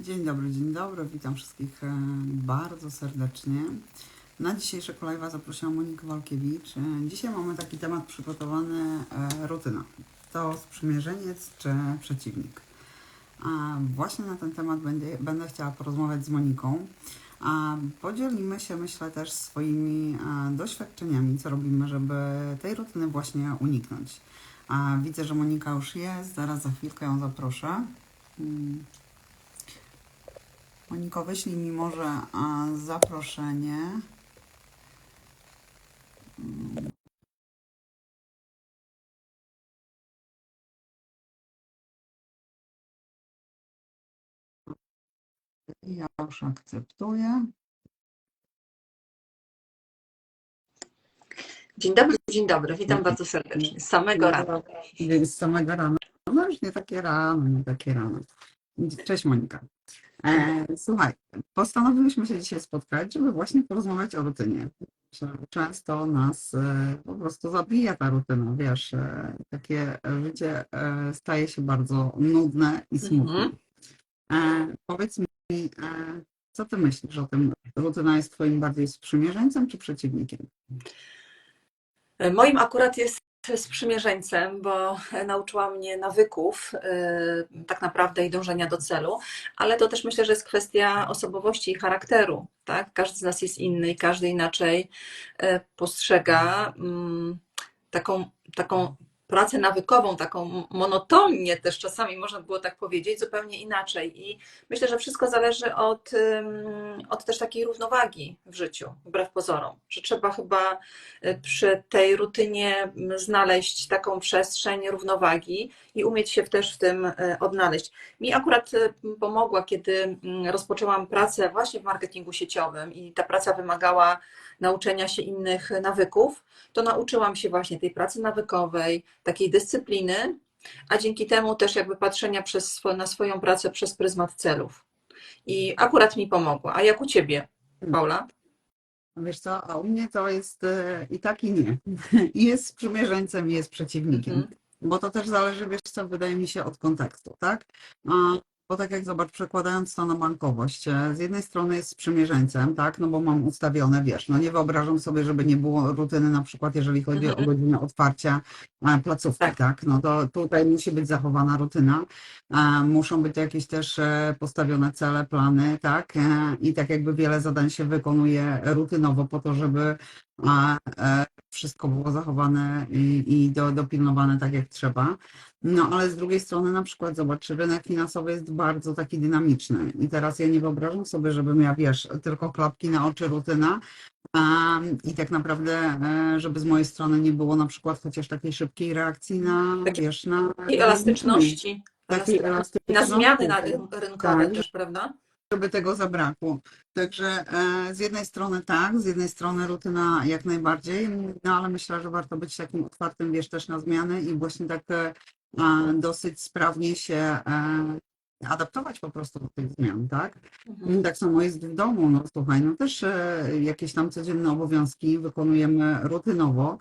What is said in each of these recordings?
Dzień dobry, dzień dobry. Witam wszystkich e, bardzo serdecznie. Na dzisiejsze live'a zaprosiłam Monikę Walkiewicz. E, Dzisiaj mamy taki temat przygotowany, e, rutyna. To sprzymierzeniec czy przeciwnik? A właśnie na ten temat będzie, będę chciała porozmawiać z Moniką. A podzielimy się, myślę, też swoimi doświadczeniami, co robimy, żeby tej rutyny właśnie uniknąć. A widzę, że Monika już jest, zaraz za chwilkę ją zaproszę. Moniko, wyślij mi może zaproszenie. Mm. Ja już akceptuję. Dzień dobry, dzień dobry. Witam bardzo serdecznie. Z samego rana. Z samego rana. No już nie takie rano, nie takie rano. Cześć Monika. E, słuchaj, postanowiłyśmy się dzisiaj spotkać, żeby właśnie porozmawiać o rutynie. Często nas e, po prostu zabija ta rutyna, wiesz, e, takie życie e, staje się bardzo nudne i smutne. E, powiedz mi, e, co ty myślisz o tym? Rutyna jest twoim bardziej sprzymierzeńcem czy przeciwnikiem? Moim akurat jest sprzymierzeńcem, bo nauczyła mnie nawyków yy, tak naprawdę i dążenia do celu, ale to też myślę, że jest kwestia osobowości i charakteru. Tak? Każdy z nas jest inny i każdy inaczej yy, postrzega mm, taką, taką pracę nawykową, taką monotonię też czasami można było tak powiedzieć, zupełnie inaczej. I myślę, że wszystko zależy od, od też takiej równowagi w życiu, wbrew pozorom, że trzeba chyba y, przy tej rutynie znaleźć taką przestrzeń równowagi i umieć się też w tym y, odnaleźć. Mi akurat y, pomogła, kiedy rozpoczęłam pracę właśnie w marketingu sieciowym i ta praca wymagała nauczenia się innych nawyków, to nauczyłam się właśnie tej pracy nawykowej, takiej dyscypliny, a dzięki temu też jakby patrzenia przez, na swoją pracę przez pryzmat celów. I akurat mi pomogło. A jak u ciebie, Paula? Wiesz co, a u mnie to jest e, i tak i nie. I jest sprzymierzeńcem, i jest przeciwnikiem. Mhm. Bo to też zależy, wiesz co, wydaje mi się od kontekstu, tak? Bo tak jak zobacz, przekładając to na bankowość, e, z jednej strony jest sprzymierzeńcem, tak? No bo mam ustawione, wiesz, no nie wyobrażam sobie, żeby nie było rutyny na przykład, jeżeli chodzi o Mhm. godzinę otwarcia e, placówki, Tak. tak? No to tutaj musi być zachowana rutyna. E, Muszą być jakieś też postawione cele, plany, tak? I tak jakby wiele zadań się wykonuje rutynowo po to, żeby a, e, wszystko było zachowane i, i do, dopilnowane tak jak trzeba. No ale z drugiej strony na przykład zobacz, rynek finansowy jest bardzo taki dynamiczny i teraz ja nie wyobrażam sobie, żebym ja, wiesz, tylko klapki na oczy, rutyna i tak naprawdę, e, żeby z mojej strony nie było na przykład chociaż takiej szybkiej reakcji na, Takiej wiesz, na... I elastyczności. Takiej Na elastyczności. zmiany na ryn- rynkowe Tak. też, prawda? Żeby tego zabrakło. Także e, z jednej strony tak, z jednej strony rutyna jak najbardziej, no ale myślę, że warto być takim otwartym, wiesz, też na zmiany i właśnie tak e, dosyć sprawnie się e, adaptować po prostu do tych zmian, tak? Mhm. Tak samo jest w domu, no słuchaj, no też jakieś tam codzienne obowiązki wykonujemy rutynowo,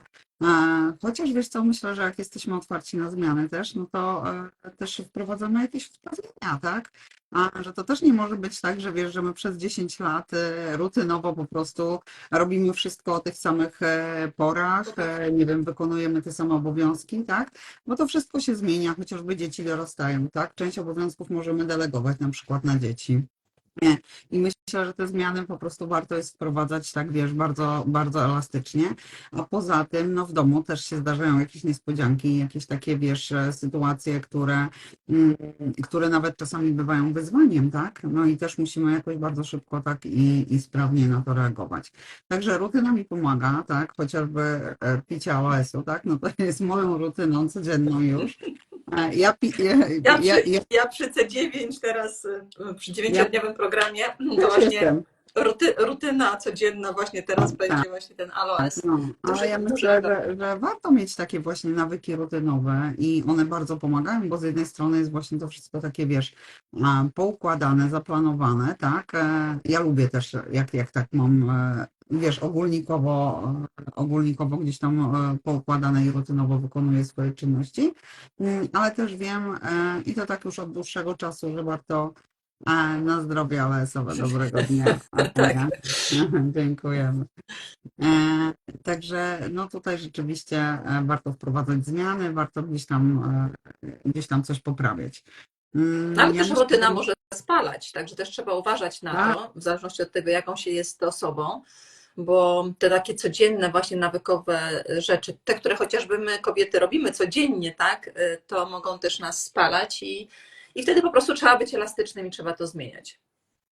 chociaż wiesz co, myślę, że jak jesteśmy otwarci na zmiany też, no to e, też wprowadzamy jakieś wzmocnienia, tak? A że to też nie może być tak, że wiesz, że my przez 10 lat e, rutynowo po prostu robimy wszystko o tych samych e, porach, e, nie wiem, wykonujemy te same obowiązki, tak? Bo to wszystko się zmienia, chociażby dzieci dorastają, tak? Część obowiązków możemy delegować na przykład na dzieci. Nie. I myślę, że te zmiany po prostu warto jest wprowadzać, tak wiesz, bardzo, bardzo elastycznie. A poza tym, no w domu też się zdarzają jakieś niespodzianki, jakieś takie, wiesz, e, sytuacje, które, mm, które nawet czasami bywają wyzwaniem, tak? No i też musimy jakoś bardzo szybko tak i, i sprawnie na to reagować. Także rutyna mi pomaga, tak? Chociażby e, picie AOS-u, tak? No to jest moją rutyną codzienną już. Ja, pi, ja, Ja przy, ja, ja, ja przy C9 teraz, przy dziewięciodniowym programie, to właśnie jestem. Ruty, rutyna codzienna właśnie teraz Tak. będzie właśnie ten aloes. No, Duży- ale ja duży myślę, efekt. że, że warto mieć takie właśnie nawyki rutynowe i one bardzo pomagają, bo z jednej strony jest właśnie to wszystko takie, wiesz, poukładane, zaplanowane, tak? E, Ja lubię też, jak, jak tak mam, e, wiesz, ogólnikowo, ogólnikowo gdzieś tam e, poukładane i rutynowo wykonuję swoje czynności, Mm, ale też wiem i to tak już od dłuższego czasu, że warto A, na zdrowie ALS-owe, dobrego dnia. Tak. Dziękujemy. E, Także no tutaj rzeczywiście e, warto wprowadzać zmiany, warto gdzieś tam, e, gdzieś tam coś poprawiać. Mm, No, ale ja też rutyna że- może spalać, także też trzeba uważać na Tak. to, w zależności od tego, jaką się jest osobą, bo te takie codzienne, właśnie nawykowe rzeczy, te, które chociażby my kobiety robimy codziennie, tak, y, to mogą też nas spalać i, i wtedy po prostu trzeba być elastycznym i trzeba to zmieniać.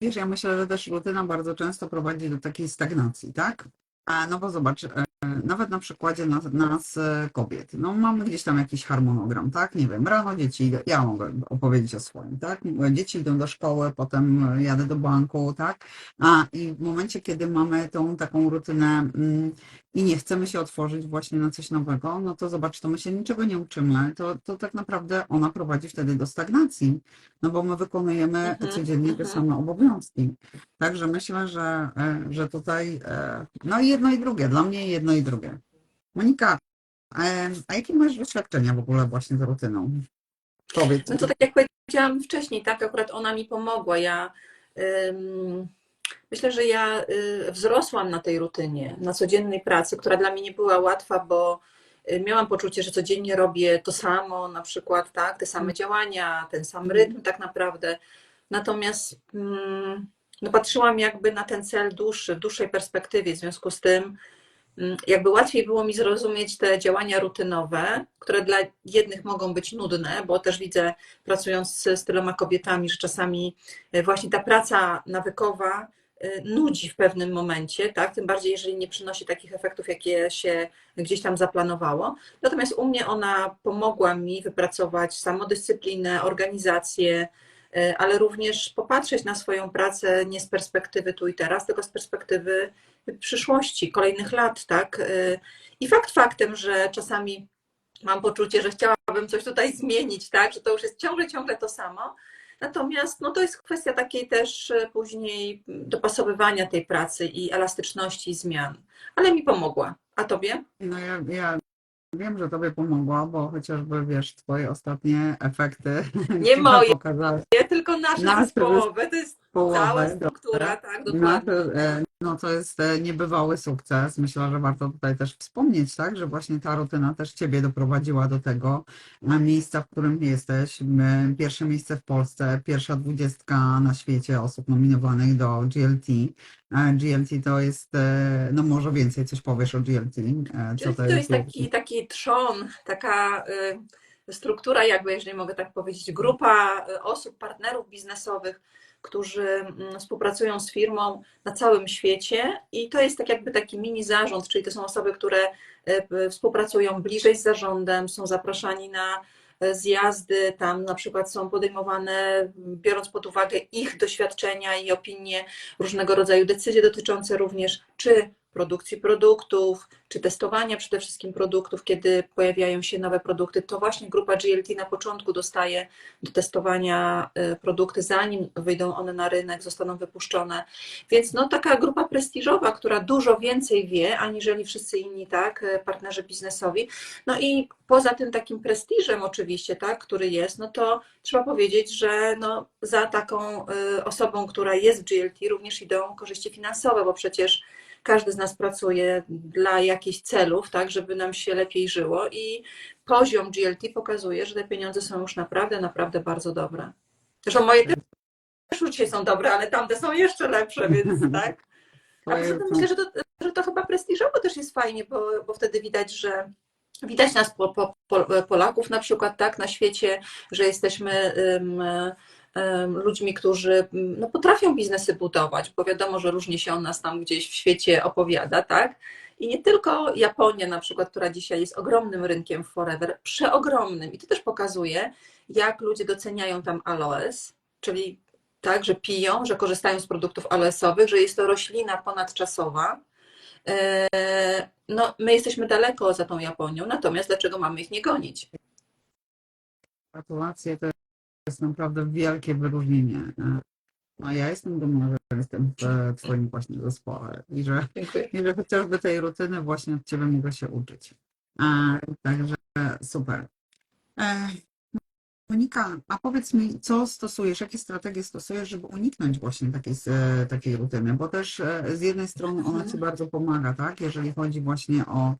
Wiesz, ja myślę, że też rutyna bardzo często prowadzi do takiej stagnacji, tak? A, no bo zobacz, e, nawet na przykładzie nas, nas e, kobiet, no mamy gdzieś tam jakiś harmonogram, tak? Nie wiem, rano dzieci, idą- ja mogę opowiedzieć o swoim, tak? Dzieci idą do szkoły, potem jadę do banku, tak? A i w momencie, kiedy mamy tą taką rutynę mm, i nie chcemy się otworzyć właśnie na coś nowego, no to zobacz, to my się niczego nie uczymy, to, to tak naprawdę ona prowadzi wtedy do stagnacji, no bo my wykonujemy Mhm, codziennie te mhm. same obowiązki. Także myślę, że, e, że tutaj e, no i jedno i drugie, dla mnie jedno i drugie. Monika, a jakie masz doświadczenia w ogóle właśnie z rutyną? Powiedz. No to tak jak powiedziałam wcześniej, tak, akurat ona mi pomogła. Ja ym, myślę, że ja y, wzrosłam na tej rutynie, na codziennej pracy, która dla mnie nie była łatwa, bo y, miałam poczucie, że codziennie robię to samo, na przykład, tak, te same działania, ten sam rytm tak naprawdę. Natomiast mm, no, patrzyłam jakby na ten cel dłuższy, w dłuższej perspektywie, w związku z tym jakby łatwiej było mi zrozumieć te działania rutynowe, które dla jednych mogą być nudne, bo też widzę, pracując z, z tyloma kobietami, że czasami e, właśnie ta praca nawykowa e, nudzi w pewnym momencie, tak? Tym bardziej, jeżeli nie przynosi takich efektów, jakie się gdzieś tam zaplanowało. Natomiast u mnie ona pomogła mi wypracować samodyscyplinę, organizację, e, ale również popatrzeć na swoją pracę nie z perspektywy tu i teraz, tylko z perspektywy przyszłości, kolejnych lat, tak? Y, I fakt faktem, że czasami mam poczucie, że chciałabym coś tutaj zmienić, tak? Że to już jest ciągle, ciągle to samo. Natomiast no, to jest kwestia takiej też y, później dopasowywania tej pracy i elastyczności zmian. Ale mi pomogła. A tobie? No ja, ja wiem, że tobie pomogła, bo chociażby wiesz, twoje ostatnie efekty Nie moje. pokazały Nie tylko nasze Nasze zespołowe, to jest połowę. cała struktura, tak, dokładnie. No to, e, no to jest e, niebywały sukces. Myślę, że warto tutaj też wspomnieć, tak, że właśnie ta rutyna też Ciebie doprowadziła do tego miejsca, w którym jesteś. Pierwsze miejsce w Polsce, pierwsza dwudziestka na świecie osób nominowanych do GLT. E, GLT to jest, e, no może więcej coś powiesz o GLT. Co to to jest jest? taki, taki trzon, taka y, struktura, jakby, jeżeli mogę tak powiedzieć, grupa y, osób, partnerów biznesowych, którzy mm, współpracują z firmą na całym świecie i to jest tak jakby taki mini zarząd, czyli to są osoby, które y, współpracują bliżej z zarządem, są zapraszani na y, zjazdy, tam na przykład są podejmowane, biorąc pod uwagę ich doświadczenia i opinie, różnego rodzaju decyzje dotyczące również czy produkcji produktów, czy testowania przede wszystkim produktów, kiedy pojawiają się nowe produkty, to właśnie grupa GLT na początku dostaje do testowania y, produkty, zanim wyjdą one na rynek, zostaną wypuszczone. Więc no, taka grupa prestiżowa, która dużo więcej wie, aniżeli wszyscy inni, tak, y, partnerzy biznesowi. No i poza tym takim prestiżem oczywiście, tak, który jest, no to trzeba powiedzieć, że no, za taką y, osobą, która jest w GLT również idą korzyści finansowe, bo przecież każdy z nas pracuje dla jakichś celów, tak, żeby nam się lepiej żyło i poziom GLT pokazuje, że te pieniądze są już naprawdę, naprawdę bardzo dobre. Zresztą moje też już dzisiaj są dobre, ale tamte są jeszcze lepsze, więc tak. A poza tym myślę, że to, że to chyba prestiżowo też jest fajnie, bo, bo wtedy widać, że widać nas po, po, po, Polaków na przykład tak na świecie, że jesteśmy um, ludźmi, którzy no, potrafią biznesy budować, bo wiadomo, że różnie się o nas tam gdzieś w świecie opowiada, tak? I nie tylko Japonia na przykład, która dzisiaj jest ogromnym rynkiem forever, przeogromnym. I to też pokazuje, jak ludzie doceniają tam aloes, czyli tak, że piją, że korzystają z produktów aloesowych, że jest to roślina ponadczasowa. E, No, my jesteśmy daleko za tą Japonią, natomiast dlaczego mamy ich nie gonić? Gratulacje, to jest naprawdę wielkie wyróżnienie. E, No ja jestem dumna, że jestem w Twoim właśnie zespole i że Dziękuję. I że chociażby tej rutyny właśnie od Ciebie mogę się uczyć. A, także super. E, Monika, a powiedz mi, co stosujesz, jakie strategie stosujesz, żeby uniknąć właśnie takiej, e, takiej rutyny? Bo też e, z jednej strony ona Mhm. ci bardzo pomaga, tak, jeżeli chodzi właśnie o, e,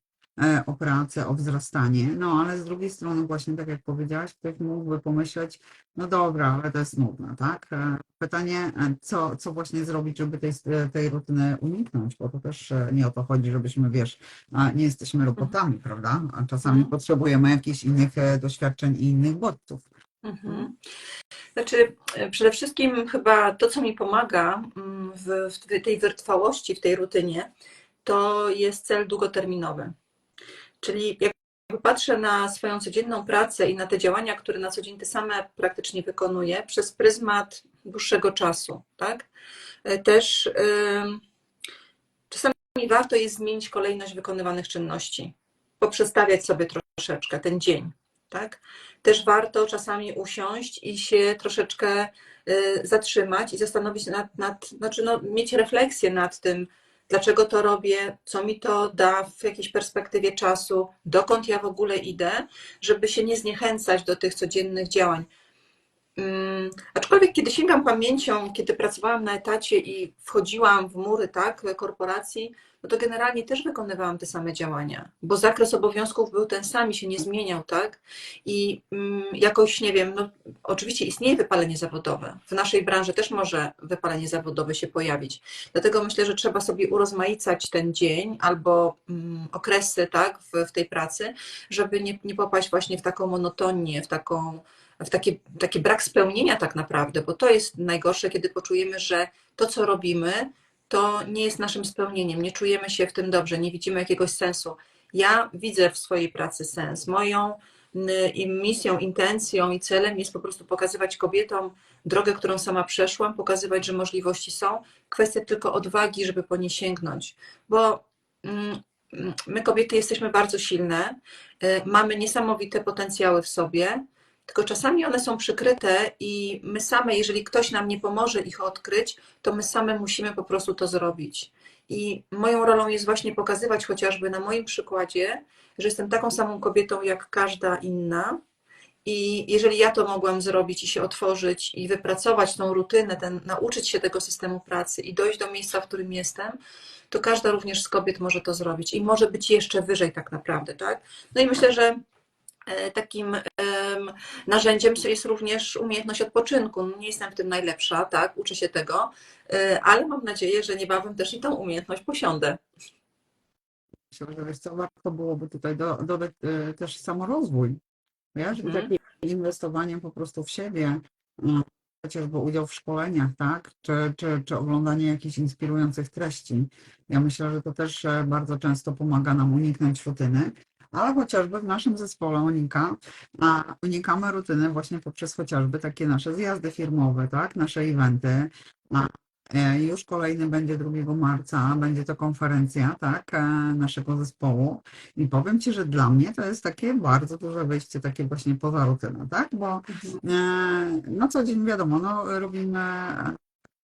o pracę, o wzrastanie, no ale z drugiej strony właśnie, tak jak powiedziałaś, ktoś mógłby pomyśleć, no dobra, ale to jest nudne, tak? E, Pytanie, e, co, co właśnie zrobić, żeby tej, e, tej rutyny uniknąć, bo to też e, nie o to chodzi, żebyśmy, wiesz, nie jesteśmy robotami, prawda? A czasami Mhm. potrzebujemy jakichś innych e, doświadczeń i innych bodźców. Mhm. Znaczy, e, przede wszystkim chyba to, co mi pomaga mm, w, w tej wytrwałości, w tej rutynie, to jest cel długoterminowy. Czyli jak patrzę na swoją codzienną pracę i na te działania, które na co dzień te same praktycznie wykonuję, przez pryzmat dłuższego czasu, tak? E, Też ym, czasami warto jest zmienić kolejność wykonywanych czynności, poprzestawiać sobie troszeczkę ten dzień, tak? Też warto czasami usiąść i się troszeczkę y, zatrzymać i zastanowić nad, nad znaczy no, mieć refleksję nad tym, dlaczego to robię, co mi to da w jakiejś perspektywie czasu, dokąd ja w ogóle idę, żeby się nie zniechęcać do tych codziennych działań. Aczkolwiek kiedy sięgam pamięcią, kiedy pracowałam na etacie i wchodziłam w mury tak, korporacji, no to generalnie też wykonywałam te same działania, bo zakres obowiązków był ten sam i się nie zmieniał, tak? I mm, jakoś, nie wiem, no oczywiście istnieje wypalenie zawodowe. W naszej branży też może wypalenie zawodowe się pojawić. Dlatego myślę, że trzeba sobie urozmaicać ten dzień albo mm, okresy, tak, w, w tej pracy, żeby nie, nie popaść właśnie w taką monotonię, w taką w taki, taki brak spełnienia tak naprawdę, bo to jest najgorsze, kiedy poczujemy, że to, co robimy, to nie jest naszym spełnieniem, nie czujemy się w tym dobrze, nie widzimy jakiegoś sensu. Ja widzę w swojej pracy sens. Moją misją, intencją i celem jest po prostu pokazywać kobietom drogę, którą sama przeszłam, pokazywać, że możliwości są. Kwestia tylko odwagi, żeby po nie sięgnąć, bo mm, my kobiety jesteśmy bardzo silne, y, mamy niesamowite potencjały w sobie, tylko czasami one są przykryte i my same, jeżeli ktoś nam nie pomoże ich odkryć, to my same musimy po prostu to zrobić. I moją rolą jest właśnie pokazywać chociażby na moim przykładzie, że jestem taką samą kobietą jak każda inna. I jeżeli ja to mogłam zrobić i się otworzyć i wypracować tą rutynę, ten, nauczyć się tego systemu pracy i dojść do miejsca, w którym jestem, to każda również z kobiet może to zrobić i może być jeszcze wyżej tak naprawdę, tak? No i myślę, że takim em, narzędziem jest również umiejętność odpoczynku. Nie jestem w tym najlepsza, tak, uczę się tego, e, ale mam nadzieję, że niebawem też i tą umiejętność posiądę. Myślę, że wiesz co, warto byłoby tutaj do, dodać e, też samorozwój, wiesz, takie inwestowanie po prostu w siebie, e, chociażby udział w szkoleniach, tak, czy, czy, czy oglądanie jakichś inspirujących treści. Ja myślę, że to też e, bardzo często pomaga nam uniknąć rutyny, ale chociażby w naszym zespole Unika a unikamy rutyny właśnie poprzez chociażby takie nasze zjazdy firmowe, tak, nasze eventy, a E, Już kolejny będzie 2 marca, będzie to konferencja, tak, e, naszego zespołu. I powiem Ci, że dla mnie to jest takie bardzo duże wyjście, takie właśnie poza rutynę, tak, bo e, no co dzień wiadomo, no robimy,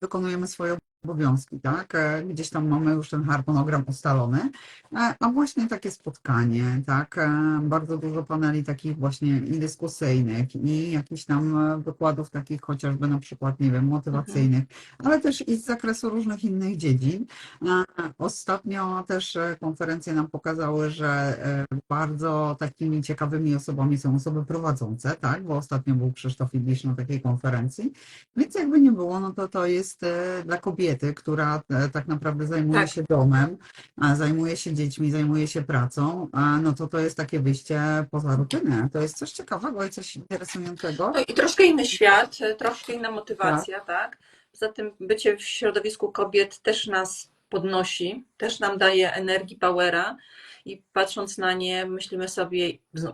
wykonujemy swoje obowiązki, tak, e, gdzieś tam mamy już ten harmonogram ustalony, e, a właśnie takie spotkanie, tak, e, bardzo dużo paneli takich właśnie i dyskusyjnych i jakichś tam wykładów takich chociażby na przykład, nie wiem, motywacyjnych, ale też i z zakresu różnych innych dziedzin. Ostatnio też konferencje nam pokazały, że bardzo takimi ciekawymi osobami są osoby prowadzące, tak, bo ostatnio był Krzysztof Ibisz na takiej konferencji, więc jakby nie było, no to to jest dla kobiety, która e, tak naprawdę zajmuje Tak. się domem, zajmuje się dziećmi, zajmuje się pracą, no to to jest takie wyjście poza rutynę. To jest coś ciekawego i coś interesującego. No i troszkę inny świat, troszkę inna motywacja, tak? Poza tym bycie w środowisku kobiet też nas podnosi, też nam daje energii, powera i patrząc na nie myślimy sobie,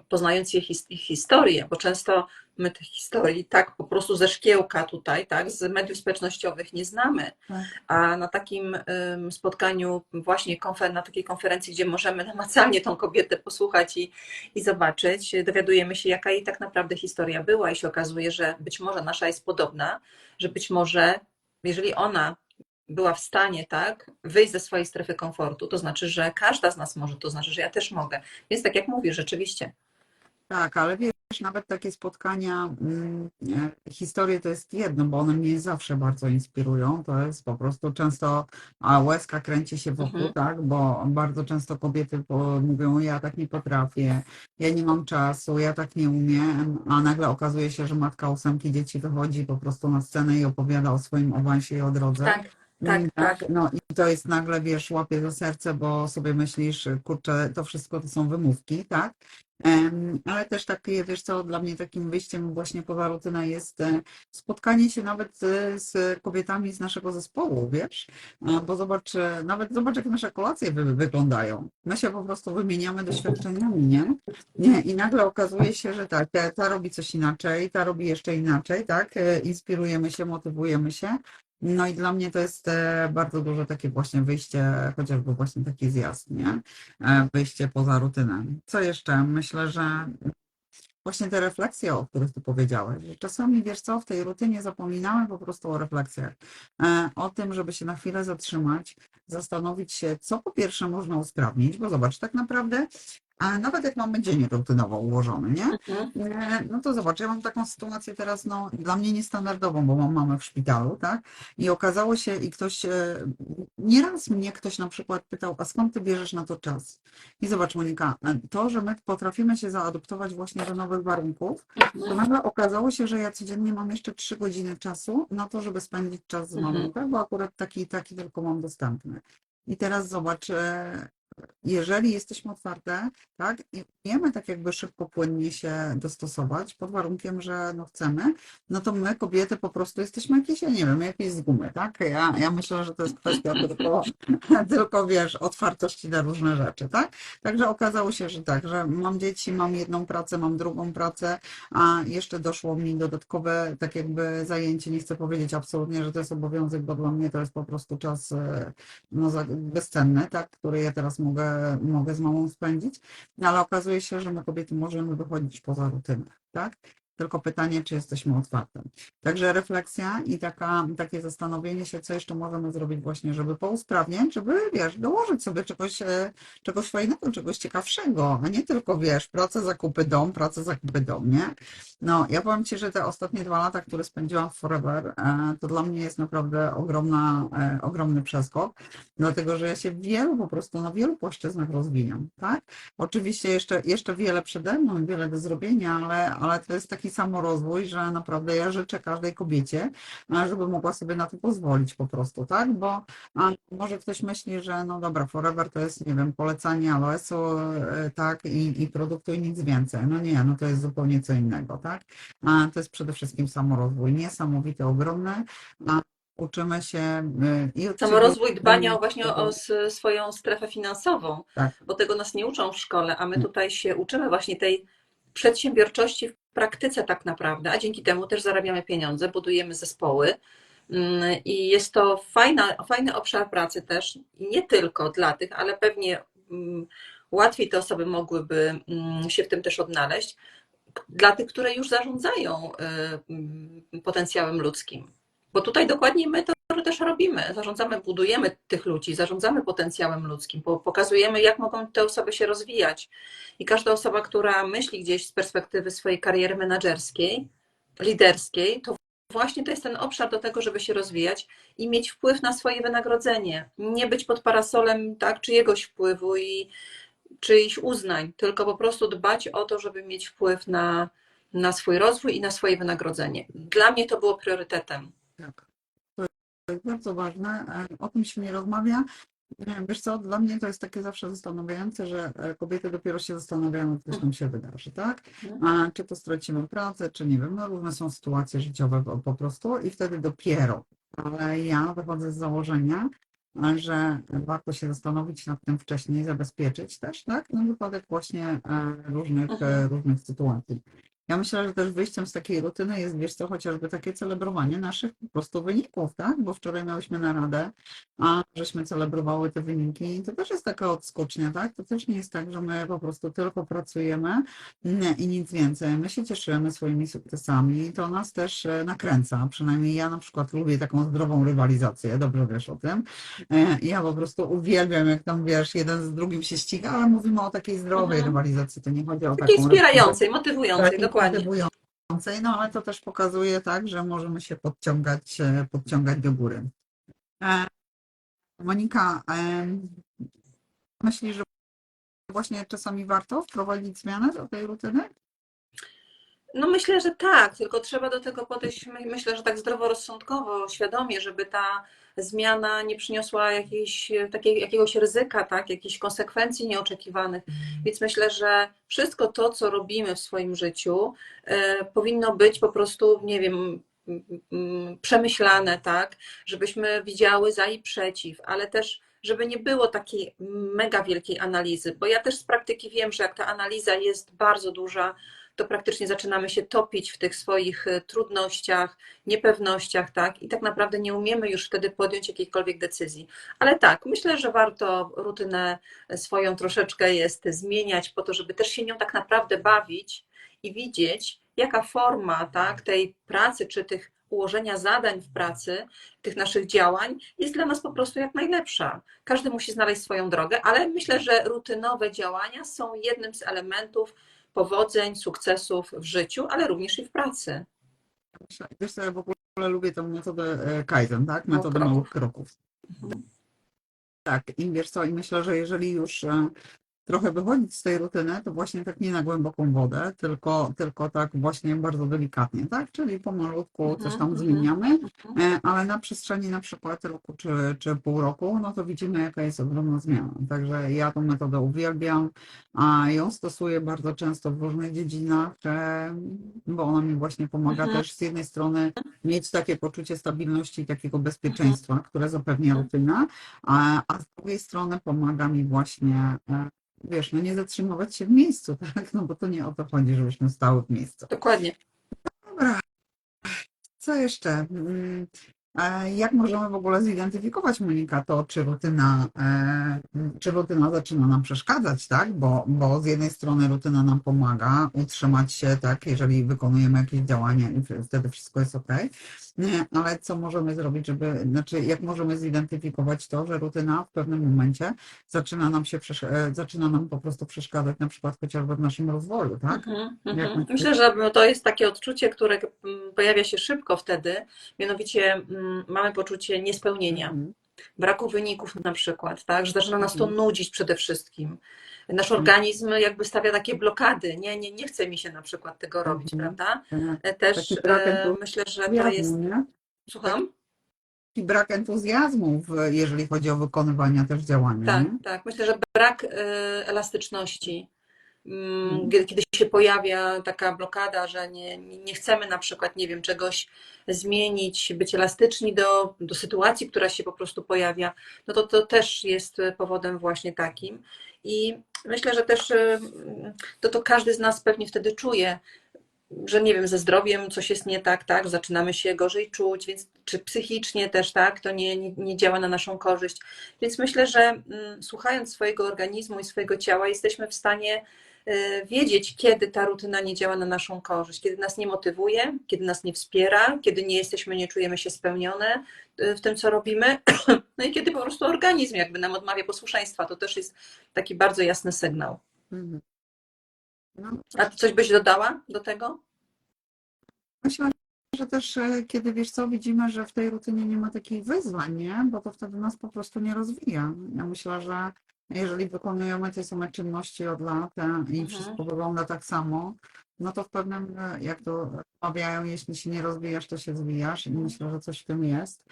poznając ich, his- ich historię, bo często my tych historii tak po prostu ze szkiełka tutaj, tak, z mediów społecznościowych nie znamy, Tak. a na takim spotkaniu właśnie na takiej konferencji, gdzie możemy namacalnie tą kobietę posłuchać i, i zobaczyć, dowiadujemy się, jaka jej tak naprawdę historia była i się okazuje, że być może nasza jest podobna, że być może jeżeli ona była w stanie tak wyjść ze swojej strefy komfortu, to znaczy, że każda z nas może, to znaczy, że ja też mogę. Więc tak jak mówisz, rzeczywiście. Tak, ale wiesz, nawet takie spotkania, mm, historie to jest jedno, bo one mnie zawsze bardzo inspirują. To jest po prostu często, a łezka kręci się wokół, Mhm. tak, bo bardzo często kobiety mówią, ja tak nie potrafię, ja nie mam czasu, ja tak nie umiem, a nagle okazuje się, że matka ósemki dzieci wychodzi po prostu na scenę i opowiada o swoim awansie i o drodze. Tak, tak, Mm, tak. No i to jest nagle, wiesz, łapie za serce, bo sobie myślisz, kurczę, to wszystko to są wymówki, tak? Ale też takie, wiesz co, dla mnie takim wyjściem właśnie poza rutynę jest e, spotkanie się nawet e, z kobietami z naszego zespołu, wiesz? E, Bo zobacz, e, nawet zobacz, jak nasze kolacje wy, wyglądają. My się po prostu wymieniamy doświadczeniami, nie? nie? I nagle okazuje się, że tak, ta, ta robi coś inaczej, ta robi jeszcze inaczej, tak? Inspirujemy się, motywujemy się. No i dla mnie to jest e, bardzo duże takie właśnie wyjście, chociażby właśnie taki zjazd, nie? E, Wyjście poza rutynę. Co jeszcze? Myślę, że właśnie te refleksje, o których tu powiedziałeś, że czasami, wiesz co, w tej rutynie zapominamy po prostu o refleksjach, e, o tym, żeby się na chwilę zatrzymać, zastanowić się, co po pierwsze można usprawnić, bo zobacz, tak naprawdę, a nawet jak mamy dzień rutynowo ułożony, nie? Mhm. Nie, No to zobacz, ja mam taką sytuację teraz, no dla mnie niestandardową, bo mam mamę w szpitalu, tak? I okazało się, i ktoś, e, nieraz mnie ktoś na przykład pytał, a skąd ty bierzesz na to czas? I zobacz Monika, e, to, że my potrafimy się zaadoptować właśnie do nowych warunków, to Mhm. nagle okazało się, że ja codziennie mam jeszcze trzy godziny czasu na to, żeby spędzić czas z mamą, Mhm. tak? Bo akurat taki, taki tylko mam dostępny. I teraz zobacz, e, jeżeli jesteśmy otwarte, tak, i umiemy tak jakby szybko, płynnie się dostosować, pod warunkiem, że no chcemy, no to my, kobiety, po prostu jesteśmy jakieś, ja nie wiem, jakieś z gumy, tak? Ja, ja myślę, że to jest kwestia tylko, tylko, wiesz, otwartości na różne rzeczy, tak? Także okazało się, że tak, że mam dzieci, mam jedną pracę, mam drugą pracę, a jeszcze doszło mi dodatkowe, tak jakby zajęcie, nie chcę powiedzieć absolutnie, że to jest obowiązek, bo dla mnie to jest po prostu czas e, no, bezcenny, tak, który ja teraz mogę, mogę z mamą spędzić, no, ale okazuje się, że my kobiety możemy wychodzić poza rutynę, tak? Tylko pytanie, czy jesteśmy otwarte. Także refleksja i taka, takie zastanowienie się, co jeszcze możemy zrobić właśnie, żeby pousprawniać, żeby, wiesz, dołożyć sobie czegoś, e, czegoś fajnego, czegoś ciekawszego, a nie tylko, wiesz, praca, zakupy, dom, praca, zakupy, dom, nie? No, ja powiem Ci, że te ostatnie dwa lata, które spędziłam w Forever, e, to dla mnie jest naprawdę ogromna, e, ogromny przeskok, dlatego że ja się wielu, po prostu na wielu płaszczyznach rozwijam, tak? Oczywiście jeszcze, jeszcze wiele przede mną, wiele do zrobienia, ale, ale to jest taki samorozwój, że naprawdę ja życzę każdej kobiecie, a, żeby mogła sobie na to pozwolić po prostu, tak? Bo może ktoś myśli, że no dobra, Forever to jest, nie wiem, polecanie aloesu, e, tak, i, i produktu i nic więcej. No nie, no to jest zupełnie co innego, tak? A, to jest przede wszystkim samorozwój, niesamowity, ogromny, a uczymy się y, i od Samorozwój dbania o właśnie o swoją strefę finansową, Tak. bo tego nas nie uczą w szkole, a my Mm. tutaj się uczymy właśnie tej przedsiębiorczości w praktyce tak naprawdę, a dzięki temu też zarabiamy pieniądze, budujemy zespoły. Mm, I jest to fajna, fajny obszar pracy też, nie tylko dla tych, ale pewnie mm, łatwiej te osoby mogłyby mm, się w tym też odnaleźć, dla tych, które już zarządzają y, potencjałem ludzkim. Bo tutaj dokładnie my to też robimy. Zarządzamy, budujemy tych ludzi, zarządzamy potencjałem ludzkim, po- pokazujemy, jak mogą te osoby się rozwijać. I każda osoba, która myśli gdzieś z perspektywy swojej kariery menedżerskiej, liderskiej, to właśnie to jest ten obszar do tego, żeby się rozwijać i mieć wpływ na swoje wynagrodzenie. Nie być pod parasolem tak, czyjegoś wpływu i czyichś uznań, tylko po prostu dbać o to, żeby mieć wpływ na, na swój rozwój i na swoje wynagrodzenie. Dla mnie to było priorytetem. Tak. To jest bardzo ważne. e, O tym się nie rozmawia. Nie, Wiesz co, dla mnie to jest takie zawsze zastanawiające, że e, kobiety dopiero się zastanawiają, co tam się wydarzy, tak? A czy to stracimy pracę, czy nie wiem, no różne są sytuacje życiowe po, prostu i wtedy dopiero. Ale ja wychodzę z założenia, e, że warto się zastanowić nad tym wcześniej, zabezpieczyć też, tak? Na wypadek właśnie e, różnych, e, Mhm. różnych sytuacji. Ja myślę, że też wyjściem z takiej rutyny jest, wiesz co, chociażby takie celebrowanie naszych po prostu wyników, tak? Bo wczoraj miałyśmy naradę, a żeśmy celebrowały te wyniki. To też jest taka odskocznia, tak? To też nie jest tak, że my po prostu tylko pracujemy nie, i nic więcej. My się cieszymy swoimi sukcesami i to nas też e, nakręca. Przynajmniej ja na przykład lubię taką zdrową rywalizację, dobrze wiesz o tym. E, Ja po prostu uwielbiam, jak tam wiesz, jeden z drugim się ściga, ale mówimy o takiej zdrowej Mhm. rywalizacji. To nie chodzi o Takiej taką wspierającej, motywującej, tak, dokładnie. Dokładnie. no ale to też pokazuje tak, że możemy się podciągać, e, podciągać do góry. E, Monika, em, myślisz, że właśnie czasami warto wprowadzić zmianę do tej rutyny? No myślę, że tak, tylko trzeba do tego podejść, my- myślę, że tak zdroworozsądkowo, świadomie, żeby ta zmiana nie przyniosła jakiejś, takiej, jakiegoś ryzyka, tak, jakichś konsekwencji nieoczekiwanych. Więc myślę, że wszystko to, co robimy w swoim życiu, e, powinno być po prostu, nie wiem, przemyślane, tak, żebyśmy widziały za i przeciw, ale też żeby nie było takiej mega wielkiej analizy, bo ja też z praktyki wiem, że jak ta analiza jest bardzo duża, to praktycznie zaczynamy się topić w tych swoich y, trudnościach, niepewnościach, tak? I tak naprawdę nie umiemy już wtedy podjąć jakiejkolwiek decyzji. Ale tak, myślę, że warto rutynę swoją troszeczkę jest zmieniać po to, żeby też się nią tak naprawdę bawić i widzieć, jaka forma, tak, tej pracy czy tych ułożenia zadań w pracy, tych naszych działań jest dla nas po prostu jak najlepsza. Każdy musi znaleźć swoją drogę, ale myślę, że rutynowe działania są jednym z elementów powodzeń, sukcesów w życiu, ale również i w pracy. Wiesz co, ja w ogóle lubię tą metodę e, Kaizen, tak? Metodę małych kroków. Tak, i wiesz co, i myślę, że jeżeli już e, trochę wychodzić z tej rutyny, to właśnie tak nie na głęboką wodę, tylko, tylko tak właśnie bardzo delikatnie, tak? Czyli pomalutku coś tam Mhm, zmieniamy, e, ale na przestrzeni na przykład roku czy, czy pół roku, no to widzimy jaka jest ogromna zmiana. Także ja tą metodę uwielbiam, a ją stosuję bardzo często w różnych dziedzinach, e, bo ona mi właśnie pomaga Mhm. też z jednej strony mieć takie poczucie stabilności i takiego bezpieczeństwa, które zapewnia rutyna, a, a z drugiej strony pomaga mi właśnie, e, wiesz, no nie zatrzymywać się w miejscu, tak? No bo to nie o to chodzi, żebyśmy stały w miejscu. Dokładnie. Dobra. Co jeszcze? E, Jak możemy w ogóle zidentyfikować, Monika, to, czy rutyna, e, czy rutyna zaczyna nam przeszkadzać, tak? Bo, bo z jednej strony rutyna nam pomaga utrzymać się, tak, jeżeli wykonujemy jakieś działania i w- wtedy wszystko jest ok. Ale co możemy zrobić, żeby, znaczy, jak możemy zidentyfikować to, że rutyna w pewnym momencie zaczyna nam się, przesz- e, zaczyna nam po prostu przeszkadzać, na przykład chociażby w naszym rozwoju, tak? Mhm, Jak mhm. myślisz? Myślę, że to jest takie odczucie, które mm, pojawia się szybko wtedy, mianowicie mm, mamy poczucie niespełnienia. Mhm. braku wyników na przykład, tak? Że zaczyna nas to Mhm. nudzić przede wszystkim. Nasz Mhm. organizm jakby stawia takie blokady. Nie, nie, nie chce mi się na przykład tego robić, prawda? E, Też e, myślę, że to jest. Słucham? I brak entuzjazmu, jeżeli chodzi o wykonywanie też działania. Tak, nie? tak. Myślę, że brak e, elastyczności. Mm, Mhm. Kiedy, się pojawia taka blokada, że nie, nie chcemy na przykład, nie wiem, czegoś zmienić, być elastyczni do, do sytuacji, która się po prostu pojawia, no to to też jest powodem właśnie takim. I myślę, że też to, to każdy z nas pewnie wtedy czuje, że nie wiem, ze zdrowiem coś jest nie tak, tak, zaczynamy się gorzej czuć, więc czy psychicznie też tak, to nie, nie, nie działa na naszą korzyść. Więc myślę, że mm, słuchając swojego organizmu i swojego ciała, jesteśmy w stanie wiedzieć, kiedy ta rutyna nie działa na naszą korzyść, kiedy nas nie motywuje, kiedy nas nie wspiera, kiedy nie jesteśmy, nie czujemy się spełnione y, w tym, co robimy, no i kiedy po prostu organizm jakby nam odmawia posłuszeństwa. To też jest taki bardzo jasny sygnał. Mhm. No, A ty coś byś dodała do tego? myślę, że też e, kiedy wiesz co, widzimy, że w tej rutynie nie ma takich wyzwań, nie? Bo to wtedy nas po prostu nie rozwija. Ja myślę, że jeżeli wykonujemy te same czynności od lat e, i Mhm. wszystko wygląda tak samo, no to w pewnym, e, jak to mawiają, jeśli się nie rozwijasz, to się zwijasz i myślę, że coś w tym jest.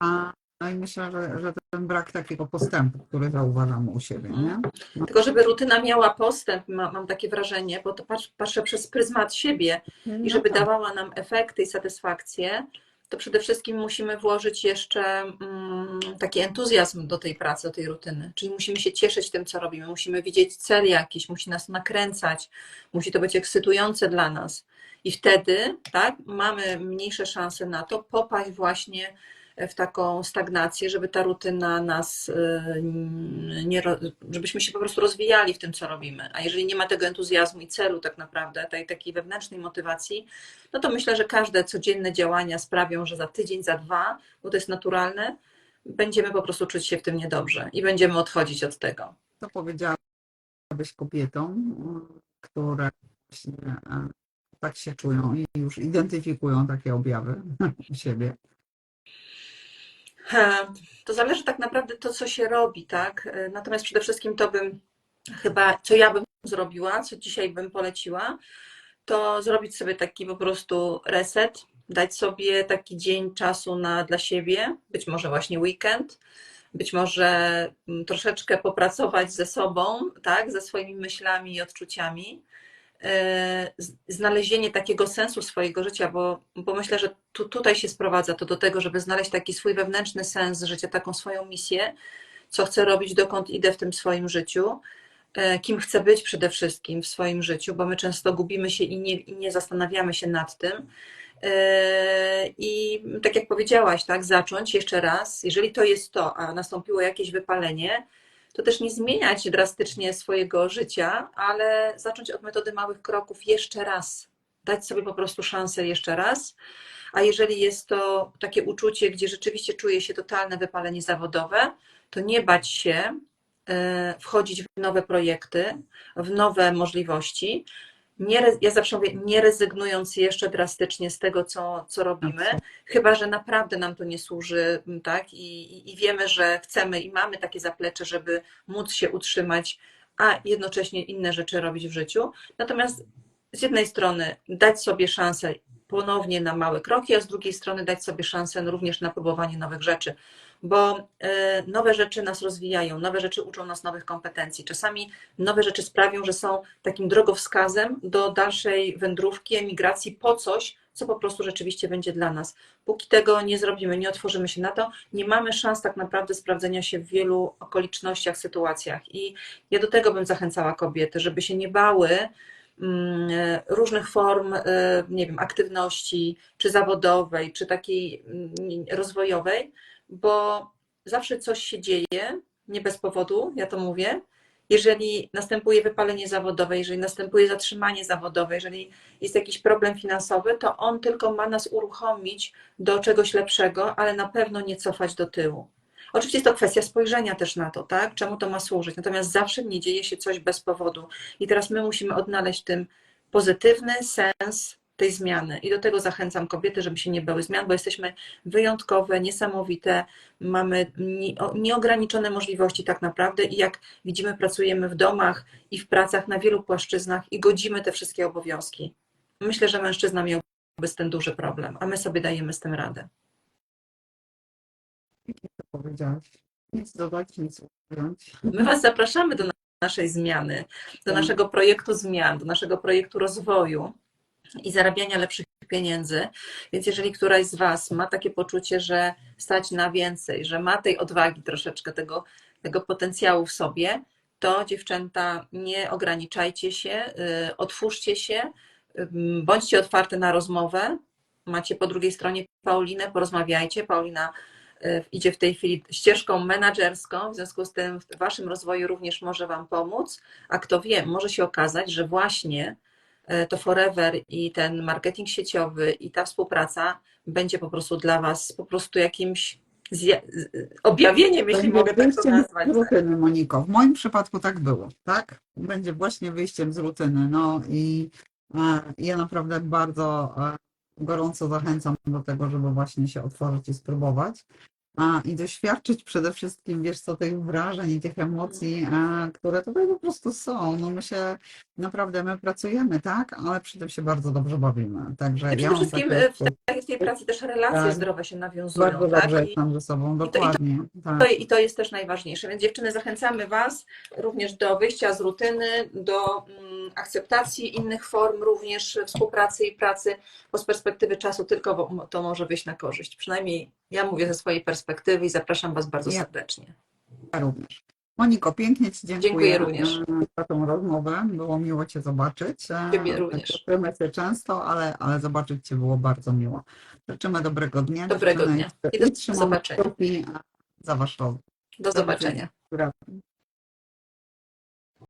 A, no i myślę, że, że ten brak takiego postępu, który zauważamy u siebie, nie? Tylko żeby rutyna miała postęp, ma, mam takie wrażenie, bo to patrz, patrzę przez pryzmat siebie i No żeby tak. dawała nam efekty i satysfakcję, to przede wszystkim musimy włożyć jeszcze mm, taki entuzjazm do tej pracy, do tej rutyny. Czyli musimy się cieszyć tym, co robimy, musimy widzieć cel jakiś, musi nas nakręcać, musi to być ekscytujące dla nas. I wtedy tak, mamy mniejsze szanse na to popaść właśnie w taką stagnację, żeby ta rutyna nas y, nie, żebyśmy się po prostu rozwijali w tym, co robimy. A jeżeli nie ma tego entuzjazmu i celu tak naprawdę, tej takiej wewnętrznej motywacji, no to myślę, że każde codzienne działania sprawią, że za tydzień, za dwa, bo to jest naturalne, będziemy po prostu czuć się w tym niedobrze i będziemy odchodzić od tego. Co powiedziałabyś kobietom, które e, tak się czują i już identyfikują takie objawy u siebie. To zależy tak naprawdę to, co się robi, tak? E, Natomiast przede wszystkim to bym chyba, co ja bym zrobiła, co dzisiaj bym poleciła, to zrobić sobie taki po prostu reset, dać sobie taki dzień czasu na, dla siebie, być może właśnie weekend, być może mm, troszeczkę popracować ze sobą, tak, ze swoimi myślami i odczuciami. E, Znalezienie takiego sensu swojego życia, bo, bo myślę, że tu, tutaj się sprowadza to do tego, żeby znaleźć taki swój wewnętrzny sens życia, taką swoją misję, co chcę robić, dokąd idę w tym swoim życiu, e, kim chcę być przede wszystkim w swoim życiu, bo my często gubimy się i nie, i nie zastanawiamy się nad tym. E, I tak jak powiedziałaś, tak, zacząć jeszcze raz, jeżeli to jest to, a nastąpiło jakieś wypalenie, to też nie zmieniać drastycznie swojego życia, ale zacząć od metody małych kroków jeszcze raz. Dać sobie po prostu szansę jeszcze raz. A jeżeli jest to takie uczucie, gdzie rzeczywiście czuje się totalne wypalenie zawodowe, to nie bać się e, wchodzić w nowe projekty, w nowe możliwości. Nie, ja zawsze mówię, nie rezygnując jeszcze drastycznie z tego, co, co robimy, chyba że naprawdę nam to nie służy, m, tak? I, I wiemy, że chcemy i mamy takie zaplecze, żeby móc się utrzymać, a jednocześnie inne rzeczy robić w życiu. Natomiast z jednej strony dać sobie szansę ponownie na małe kroki, a z drugiej strony dać sobie szansę również na próbowanie nowych rzeczy, bo e, nowe rzeczy nas rozwijają, nowe rzeczy uczą nas nowych kompetencji. Czasami nowe rzeczy sprawią, że są takim drogowskazem do dalszej wędrówki, emigracji po coś, co po prostu rzeczywiście będzie dla nas. Póki tego nie zrobimy, nie otworzymy się na to, nie mamy szans tak naprawdę sprawdzenia się w wielu okolicznościach, sytuacjach. I ja do tego bym zachęcała kobiety, żeby się nie bały mm, różnych form, e, nie wiem, aktywności, czy zawodowej, czy takiej mm, rozwojowej, bo zawsze coś się dzieje, nie bez powodu, ja to mówię. Jeżeli następuje wypalenie zawodowe, jeżeli następuje zatrzymanie zawodowe, jeżeli jest jakiś problem finansowy, to on tylko ma nas uruchomić do czegoś lepszego, ale na pewno nie cofać do tyłu. Oczywiście jest to kwestia spojrzenia też na to, tak? Czemu to ma służyć? Natomiast zawsze nie dzieje się coś bez powodu. I teraz my musimy odnaleźć tym pozytywny sens tej zmiany. I do tego zachęcam kobiety, żeby się nie bały zmian, bo jesteśmy wyjątkowe, niesamowite, mamy nieograniczone możliwości tak naprawdę i jak widzimy, pracujemy w domach i w pracach na wielu płaszczyznach i godzimy te wszystkie obowiązki. Myślę, że mężczyzna miałby z tym duży problem, a my sobie dajemy z tym radę. Powiedziałaś? Nic dodać, nic ująć. My Was zapraszamy do na- naszej zmiany, do Tak. naszego projektu zmian, do naszego projektu rozwoju i zarabiania lepszych pieniędzy. Więc jeżeli któraś z Was ma takie poczucie, że stać na więcej, że ma tej odwagi troszeczkę, tego, tego potencjału w sobie, to dziewczęta, nie ograniczajcie się, y, otwórzcie się, y, bądźcie otwarte na rozmowę. Macie po drugiej stronie Paulinę, porozmawiajcie. Paulina y, idzie w tej chwili ścieżką menedżerską, w związku z tym w Waszym rozwoju również może Wam pomóc, a kto wie, może się okazać, że właśnie to Forever i ten marketing sieciowy i ta współpraca będzie po prostu dla Was po prostu jakimś objawieniem, jeśli Będzie mogę tak to nazwać. z rutyny, Moniko. W moim przypadku tak było, tak? Będzie właśnie wyjściem z rutyny. No i e, ja naprawdę bardzo e, gorąco zachęcam do tego, żeby właśnie się otworzyć i spróbować. I doświadczyć przede wszystkim, wiesz co, tych wrażeń i tych emocji, e, które tutaj po prostu są. No my się naprawdę, my pracujemy, tak? Ale przy tym się bardzo dobrze bawimy. Także I ja przede wszystkim takie, y, w tej, pracy też relacje Tak. zdrowe się nawiązują. bardzo tak? dobrze I- jestem ze sobą, to- i to- dokładnie. tak. To, I to jest też najważniejsze. Więc dziewczyny, zachęcamy Was również do wyjścia z rutyny, do mm, akceptacji innych form również współpracy i pracy, bo z perspektywy czasu tylko to może wyjść na korzyść. Przynajmniej ja mówię ze swojej perspektywy i zapraszam Was bardzo Ja- serdecznie. Ja również. Moniko, pięknie Ci dziękuję, Dziękuję również. za tą rozmowę. Było miło Cię zobaczyć. Ciebie również. Słyszymy się często, ale, ale zobaczyć Cię było bardzo miło. Życzymy dobrego dnia. Dobrego dnia. I do zobaczenia. za Wasz rozwój. Do zobaczenia.